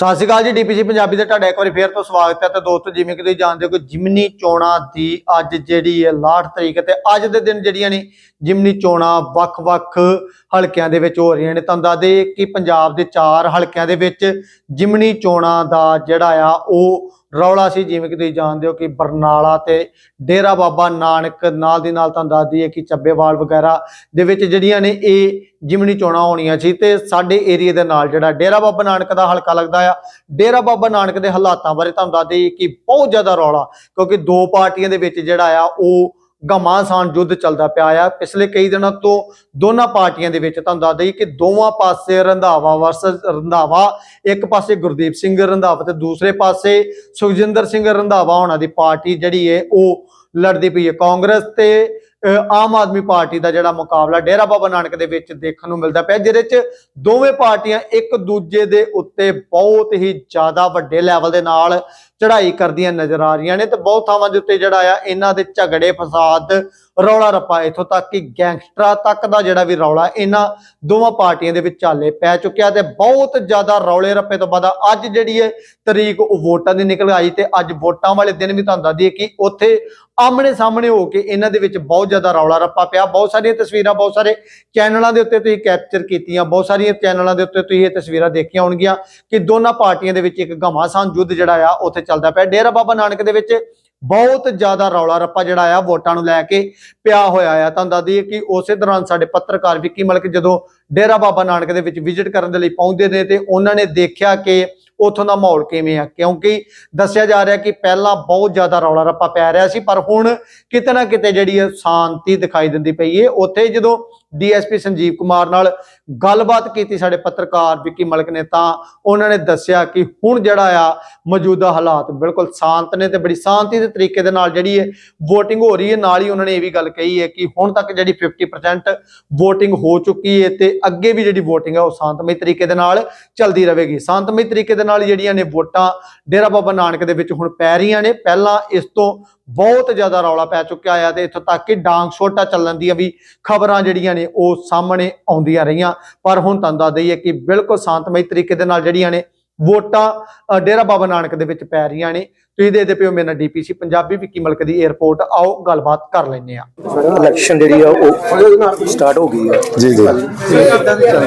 ਸਤਿ ਸ਼੍ਰੀ ਅਕਾਲ ਜੀ, ਡੀਪੀਸੀ ਪੰਜਾਬੀ ਦੇ ਤੁਹਾਡਾ ਇੱਕ ਵਾਰੀ ਫੇਰ ਤੋਂ ਸਵਾਗਤ ਹੈ ਤੇ ਦੋਸਤੋ, ਜਿਵੇਂ ਕਿ ਤੁਸੀਂ ਜਾਣਦੇ ਹੋ ਕਿ ਜਿਮਨੀ ਚੋਣਾਂ ਦੀ ਅੱਜ ਜਿਹੜੀ ਹੈ 68 ਤਰੀਕ ਤੇ ਅੱਜ ਦੇ ਦਿਨ ਜਿਹੜੀਆਂ ਨੇ, ਜਿਮਨੀ ਚੋਣਾਂ ਵੱਖ-ਵੱਖ ਹਲਕਿਆਂ ਦੇ ਵਿੱਚ ਹੋ ਰਹੀਆਂ ਨੇ। ਤੁਹਾਨੂੰ ਦੱਸ ਦੇ ਕਿ ਪੰਜਾਬ ਦੇ ਚਾਰ ਹਲਕਿਆਂ ਦੇ ਵਿੱਚ ਜਿਮਨੀ ਚੋਣਾਂ ਦਾ ਜਿਹੜਾ ਆ, ਉਹ ਰੌਲਾ ਸੀ, ਜਿਵੇਂ ਕਿ ਤੁਸੀਂ ਜਾਣਦੇ ਹੋ ਕਿ ਬਰਨਾਲਾ ਤੇ ਡੇਰਾ ਬਾਬਾ ਨਾਨਕ ਨਾਲ ਦੀ ਨਾਲ ਤੁਹਾਨੂੰ ਦੱਸ ਦਈਏ ਕਿ ਚੱਬੇਵਾਲ ਵਗੈਰਾ ਦੇ ਵਿੱਚ ਜਿਹੜੀਆਂ ਨੇ ਇਹ ਜਿਮਨੀ ਚੋਣਾਂ ਹੋਣੀਆਂ ਸੀ ਤੇ ਸਾਡੇ ਏਰੀਆ ਦੇ ਨਾਲ ਜਿਹੜਾ ਡੇਰਾ ਬਾਬਾ ਨਾਨਕ ਦਾ ਹਲਕਾ ਲੱਗਦਾ ਆ, ਡੇਰਾ ਬਾਬਾ ਨਾਨਕ ਦੇ ਹਾਲਾਤਾਂ ਬਾਰੇ ਤੁਹਾਨੂੰ ਦੱਸ ਦਈਏ ਕਿ ਬਹੁਤ ਜ਼ਿਆਦਾ ਰੌਲਾ, ਕਿਉਂਕਿ ਦੋ ਪਾਰਟੀਆਂ ਦੇ ਵਿੱਚ ਜਿਹੜਾ ਆ, ਉਹ ਘਮਾਸਾਨ ਯੁੱਧ ਚੱਲਦਾ ਪਿਆ ਆ। ਪਿਛਲੇ ਕਈ ਦਿਨਾਂ ਤੋਂ ਦੋਨਾਂ ਪਾਰਟੀਆਂ ਦੇ ਵਿੱਚ ਤੁਹਾਨੂੰ ਦੱਸ ਦਈਏ ਕਿ ਦੋਵਾਂ ਪਾਸੇ ਰੰਧਾਵਾ ਵਰਸਸ ਰੰਧਾਵਾ, ਇੱਕ ਪਾਸੇ ਗੁਰਦੀਪ ਸਿੰਘ ਰੰਧਾਵਾ ਤੇ ਦੂਸਰੇ ਪਾਸੇ ਸੁਖਜਿੰਦਰ ਸਿੰਘ ਰੰਧਾਵਾ ਉਹਨਾਂ ਦੀ ਪਾਰਟੀ ਜਿਹੜੀ ਹੈ ਉਹ ਲੜਦੀ ਪਈ ਹੈ ਕਾਂਗਰਸ ਤੇ। ਆਮ ਆਦਮੀ ਪਾਰਟੀ ਦਾ ਜਿਹੜਾ ਮੁਕਾਬਲਾ ਡੇਰਾ ਬਾਬਾ ਨਾਨਕ ਦੇ ਵਿੱਚ ਦੇਖਣ ਨੂੰ ਮਿਲਦਾ ਪਿਆ, ਜਿਹਦੇ 'ਚ ਦੋਵੇਂ ਪਾਰਟੀਆਂ ਇੱਕ ਦੂਜੇ ਦੇ ਉੱਤੇ ਬਹੁਤ ਹੀ ਜ਼ਿਆਦਾ ਵੱਡੇ ਲੈਵਲ ਦੇ ਨਾਲ ਚੜ੍ਹਾਈ ਕਰਦੀਆਂ ਨਜ਼ਰ ਆ ਰਹੀਆਂ ਨੇ ਤੇ ਬਹੁਤ ਥਾਵਾਂ ਦੇ ਉੱਤੇ ਜਿਹੜਾ ਆ, ਇਹਨਾਂ ਦੇ ਝਗੜੇ, ਫਸਾਦ ਰੌਲਾ ਰੱਪਾ ਇਥੋਂ ਤੱਕ ਕਿ ਗੈਂਗਸਟਰਾਂ ਤੱਕ ਦਾ ਜਿਹੜਾ ਵੀ ਰੌਲਾ, ਇਹਨਾਂ ਦੋਵਾਂ ਪਾਰਟੀਆਂ ਦੇ ਵਿੱਚ ਚਾਲੇ ਪੈ ਚੁੱਕਿਆ ਤੇ ਬਹੁਤ ਜ਼ਿਆਦਾ ਰੌਲੇ ਰੱਪੇ ਤੋਂ ਬਾਅਦ ਅੱਜ ਜਿਹੜੀ ਹੈ ਤਰੀਕ ਉਹ ਵੋਟਾਂ ਦੀ ਨਿਕਲ ਆਈ ਤੇ ਅੱਜ ਵੋਟਾਂ ਵਾਲੇ ਦਿਨ ਵੀ ਤੁਹਾਨੂੰ ਦੱਸ ਦਈਏ ਕਿ ਉੱਥੇ ਆਮਣੇ ਸਾਹਮਣੇ ਹੋ ਕੇ ਇਹਨਾਂ ਦੇ ਵਿੱਚ ਬਹੁਤ ਜ਼ਿਆਦਾ ਰੌਲਾ ਰੱਪਾ ਪਿਆ। ਬਹੁਤ ਸਾਰੀਆਂ ਤਸਵੀਰਾਂ, ਬਹੁਤ ਸਾਰੇ ਚੈਨਲਾਂ ਦੇ ਉੱਤੇ ਤੁਸੀਂ ਕੈਪਚਰ ਕੀਤੀਆਂ, ਬਹੁਤ ਸਾਰੀਆਂ ਚੈਨਲਾਂ ਦੇ ਉੱਤੇ ਤੁਸੀਂ ਇਹ ਤਸਵੀਰਾਂ ਦੇਖੀਆਂ ਹੋਣਗੀਆਂ ਕਿ ਦੋਨਾਂ ਪਾਰਟੀਆਂ ਦੇ ਵਿੱਚ ਇੱਕ ਘਮਾਸਾਨ ਯੁੱਧ ਜਿਹੜਾ ਆ, ਉੱਥੇ ਚੱਲਦਾ ਪਿਆ। ਡੇਰਾ ਬਾਬਾ ਨਾਨਕ ਦੇ ਵਿੱਚ ਬਹੁਤ ਜ਼ਿਆਦਾ ਰੌਲਾ ਰੱਪਾ ਜਿਹੜਾ ਆ ਵੋਟਾਂ ਨੂੰ ਲੈ ਕੇ ਪਿਆ ਹੋਇਆ ਆ। ਤੁਹਾਨੂੰ ਦੱਸ ਦਈਏ ਕਿ ਉਸੇ ਦੌਰਾਨ ਸਾਡੇ ਪੱਤਰਕਾਰ ਵਿੱਕੀ ਮਲਕ ਜਦੋਂ ਡੇਰਾ ਬਾਬਾ ਨਾਨਕ ਦੇ ਵਿੱਚ ਵਿਜ਼ਿਟ ਕਰਨ ਦੇ ਲਈ ਪਹੁੰਚਦੇ ਨੇ ਤੇ ਉਹਨਾਂ ਨੇ ਦੇਖਿਆ ਕਿ ਉਥੋਂ ਦਾ ਮਾਹੌਲ ਕਿਵੇਂ ਆ। ਕਿਉਂਕਿ ਦੱਸਿਆ ਜਾ ਰਿਹਾ ਕਿ ਪਹਿਲਾਂ ਬਹੁਤ ਜ਼ਿਆਦਾ ਰੌਲਾ ਰੱਪਾ ਪੈ ਰਿਹਾ ਸੀ, ਪਰ ਹੁਣ ਕਿਤੇ ਨਾ ਕਿਤੇ ਜਿਹੜੀ ਹੈ ਸ਼ਾਂਤੀ ਦਿਖਾਈ ਦਿੰਦੀ ਪਈ ਹੈ ਉੱਥੇ ਜਦੋਂ ਡੀਐਸਪੀ ਸੰਜੀਵ ਕੁਮਾਰ ਨਾਲ ਗੱਲਬਾਤ ਕੀਤੀ ਸਾਡੇ ਪੱਤਰਕਾਰ ਵਿੱਕੀ ਮਲਕ ਨੇ ਤਾਂ ਉਹਨਾਂ ਨੇ ਦੱਸਿਆ ਕਿ ਹੁਣ ਜਿਹੜਾ ਆ, ਮੌਜੂਦਾ ਹਾਲਾਤ ਬਿਲਕੁਲ ਸ਼ਾਂਤ ਨੇ ਤੇ ਬੜੀ ਸ਼ਾਂਤੀ ਦੇ ਤਰੀਕੇ ਦੇ ਨਾਲ ਜਿਹੜੀ ਹੈ VOTING ਹੋ ਰਹੀ ਹੈ, ਨਾਲ ਹੀ ਉਹਨਾਂ ਨੇ ਇਹ ਵੀ ਗੱਲ ਕਹੀ ਹੈ ਕਿ ਹੁਣ ਤੱਕ ਜਿਹੜੀ 50% VOTING ਹੋ ਚੁੱਕੀ ਹੈ ਤੇ ਅੱਗੇ ਵੀ ਜਿਹੜੀ VOTING ਹੈ ਉਹ ਸ਼ਾਂਤਮਈ ਤਰੀਕੇ ਦੇ ਨਾਲ ਚੱਲਦੀ ਰਹੇਗੀ। ਸ਼ਾਂਤਮਈ ਤਰੀਕੇ ਦੇ ਨਾਲ ਜਿਹੜੀਆਂ ਨੇ ਵੋਟਾਂ ਡੇਰਾ ਬਾਬਾ ਨਾਨਕ ਦੇ ਵਿੱਚ ਹੁਣ ਪੈ ਰਹੀਆਂ ਨੇ। ਪਹਿਲਾਂ ਇਸ ਤੋਂ ਬਹੁਤ ਜ਼ਿਆਦਾ ਰੌਲਾ ਪੈ ਚੁੱਕਿਆ ਆ ਤੇ ਇੱਥੋਂ ਤੱਕ ਕਿ ਡਾਂਗ ਛੋਟਾ ਚੱਲਣ ਦੀਆਂ ਵੀ ਖਬਰਾਂ ਜਿਹੜੀਆਂ ਨੇ ਉਹ ਸਾਹਮਣੇ ਆਉਂਦੀਆਂ ਰਹੀਆਂ। ਪਰ ਹੁਣ ਤੁਹਾਨੂੰ ਦੱਸ ਦਈਏ ਕਿ ਬਿਲਕੁਲ ਸ਼ਾਂਤਮਈ ਤਰੀਕੇ ਦੇ ਨਾਲ ਜਿਹੜੀਆਂ ਨੇ ਵੋਟਾਂ ਅ, ਡੇਰਾ ਬਾਬਾ ਨਾਨਕ ਦੇ ਵਿੱਚ ਪੈ ਰਹੀਆਂ ਨੇ। ਤੁਸੀਂ ਦੇਖਦੇ ਪਿਓ ਮੇਰੇ ਨਾਲ ਡੀਪੀਸੀ ਪੰਜਾਬੀ ਵਿੱਕੀ ਮਲਕ ਦੀ 에ਅਰਪੋਰਟ ਆਓ ਗੱਲਬਾਤ ਕਰ ਲੈਂਦੇ ਆ ਇਲੈਕਸ਼ਨ ਜਿਹੜੀ ਆ ਉਹ ਸਟਾਰਟ ਹੋ ਗਈ ਆ। ਜੀ ਜੀ।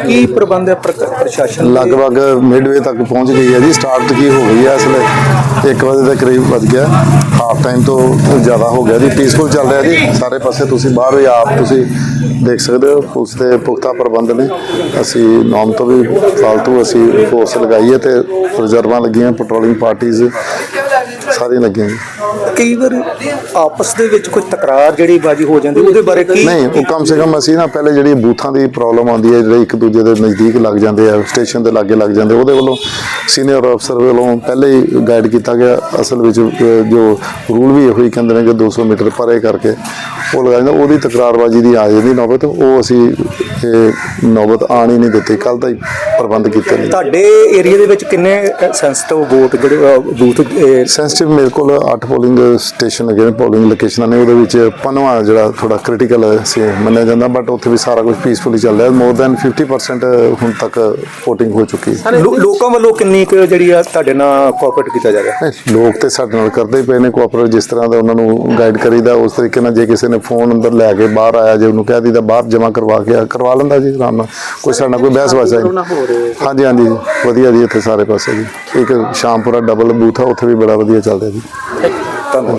ਕੀ ਪ੍ਰਬੰਧ ਹੈ ਪ੍ਰਸ਼ਾਸਨ? ਲਗਭਗ ਮਿਡਵੇ ਤੱਕ ਪਹੁੰਚ ਗਈ ਹੈ ਜੀ। ਸਟਾਰਟ ਕੀ ਹੋ ਗਈ ਹੈ ਇਸ ਵੇਲੇ 1 ਵਜੇ ਦੇ ਕਰੀਬ ਵੱਜ ਗਿਆ। ਹਾਫ ਟਾਈਮ ਤੋਂ ਜ਼ਿਆਦਾ ਹੋ ਗਿਆ ਜੀ। ਪੀਸਫੁਲ ਚੱਲ ਰਿਹਾ ਜੀ। ਸਾਰੇ ਪਾਸੇ ਤੁਸੀਂ ਬਾਹਰ ਵੀ ਆਪ ਤੁਸੀਂ ਦੇਖ ਸਕਦੇ ਹੋ। ਪੁਲਿਸ ਦੇ ਪੁਖਤਾ ਪ੍ਰਬੰਧ ਨੇ। ਅਸੀਂ ਨੌਮ ਤੋਂ ਵੀ ਫਾਲਤੂ ਅਸੀਂ ਫੋਰਸ ਲਗਾਈ ਹੈ ਤੇ ਰਿਜ਼ਰਵਾਂ ਲੱਗੀਆਂ। ਪੈਟਰੋਲਿੰਗ ਪਾਰਟੀਆਂ ਸਾਰੀਆਂ ਲੱਗੀਆਂ ਜੀ ਕਈ ਵਾਰ ਆਪਸ ਦੇ ਵਿੱਚ ਕੋਈ ਤਕਰਾਰ ਜਿਹੜੀ ਬਾਜੀ ਹੋ ਜਾਂਦੀ ਉਹਦੇ ਬਾਰੇ ਕੀ ਨਹੀਂ ਉਹ ਕਮ ਸੇ ਕਮ ਅਸੀਂ ਨਾ ਪਹਿਲੇ ਜਿਹੜੀ ਬੂਥਾਂ ਦੀ ਪ੍ਰੋਬਲਮ ਆਉਂਦੀ ਹੈ ਜਿਹੜੇ ਇੱਕ ਦੂਜੇ ਦੇ ਨਜ਼ਦੀਕ ਲੱਗ ਜਾਂਦੇ ਆ ਸਟੇਸ਼ਨ ਦੇ ਲਾਗੇ ਲੱਗ ਜਾਂਦੇ ਉਹਦੇ ਵੱਲੋਂ ਸੀਨੀਅਰ ਅਫਸਰ ਵੱਲੋਂ ਪਹਿਲੇ ਹੀ ਗਾਈਡ ਕੀਤਾ ਗਿਆ। ਅਸਲ ਵਿੱਚ ਅਹ, ਜੋ ਰੂਲ ਵੀ ਇਹੋ ਹੀ ਕਹਿੰਦੇ ਨੇ ਕਿ 200 ਮੀਟਰ ਪਰੇ ਕਰਕੇ ਉਹ ਲਗਾ ਜਾਂਦਾ ਉਹਦੀ ਤਕਰਾਰਬਾਜ਼ੀ ਦੀ ਆ ਜਾਂਦੀ ਨੌਬਤ ਉਹ ਅਸੀਂ ਇਹ ਨੌਬਤ ਆਣ ਹੀ ਨਹੀਂ ਦਿੱਤੀ ਕੱਲ ਤਾਂ ਹੀ ਪ੍ਰਬੰਧ ਕੀਤੇ ਨੇ ਤੁਹਾਡੇ ਏਰੀਆ ਦੇ ਵਿੱਚ ਕਿੰਨੇ ਸੈਂਸਿਟਿਵ ਵੋਟ ਜਿਹੜੇ ਬੂਥ ਸੈਂਸਿਟਿਵ ਮੇਰੇ ਕੋਲ 8 ਪੋਲਿੰਗ ਸਟੇਸ਼ਨ ਨੇ ਪੋਲਿੰਗ ਲੋਕੇਸ਼ਨਾਂ ਨੇ ਉਹਦੇ ਵਿੱਚ ਪੰਜਵਾਂ ਜਿਹੜਾ ਥੋੜਾ ਕ੍ਰਿਟੀਕਲ ਸੀ ਮੰਨਿਆ ਜਾਂਦਾ ਬਟ ਉੱਥੇ ਵੀ ਸਾਰਾ ਕੁਝ ਪੀਸਫੁਲੀ ਚੱਲ ਰਿਹਾ ਮੋਰ ਦੈਨ 50% ਹੁਣ ਤੱਕ VOTING ਹੋ ਚੁੱਕੀ ਹੈ। ਲੋਕਾਂ ਵੱਲੋਂ ਕਿੰਨੀ ਕੁ ਜਿਹੜੀ ਆ ਤੁਹਾਡੇ ਨਾਲ ਕੋਆਪਰੇਟ ਕੀਤਾ ਜਾ ਰਿਹਾ? ਲੋਕ ਤੇ ਸਾਡੇ ਨਾਲ ਕਰਦੇ ਹੀ ਪਏ ਨੇ ਕੋਆਪਰੇਟ ਜਿਸ ਤਰ੍ਹਾਂ ਦਾ ਉਹਨਾਂ ਨੂੰ ਗਾਈਡ ਕਰੀਦਾ ਉਸ ਤਰੀਕੇ ਨਾਲ ਜੇ ਕਿਸੇ ਨੇ ਫੋਨ ਅੰਦਰ ਲੈ ਕੇ ਬਾਹਰ ਆਇਆ ਜੇ ਉਹਨੂੰ ਕਹਿ ਦਿੱਤਾ ਬਾਹਰ ਜਮ੍ਹਾਂ ਕਰਵਾ ਕੇ ਆ, ਕਰਵਾ ਲੈਂਦਾ ਜੀ ਆਰਾਮ ਨਾਲ। ਕੋਈ ਸਾਡੇ ਨਾਲ ਕੋਈ ਬਹਿਸ ਵਾਸਾ ਨਹੀਂ ਹਾਂਜੀ ਹਾਂਜੀ ਵਧੀਆ ਜੀ ਇੱਥੇ ਸਾਰੇ ਪਾਸੇ ਜੀ। ਇੱਕ ਸ਼ਾਮਪੁਰਾ ਡਬਲ ਬੂਥ ਆ ਉੱਥੇ ਵੀ ਬੜਾ ਵਧੀਆ ਚੱਲ ਰਿਹਾ ਜੀ। ਧੰਨਵਾਦ।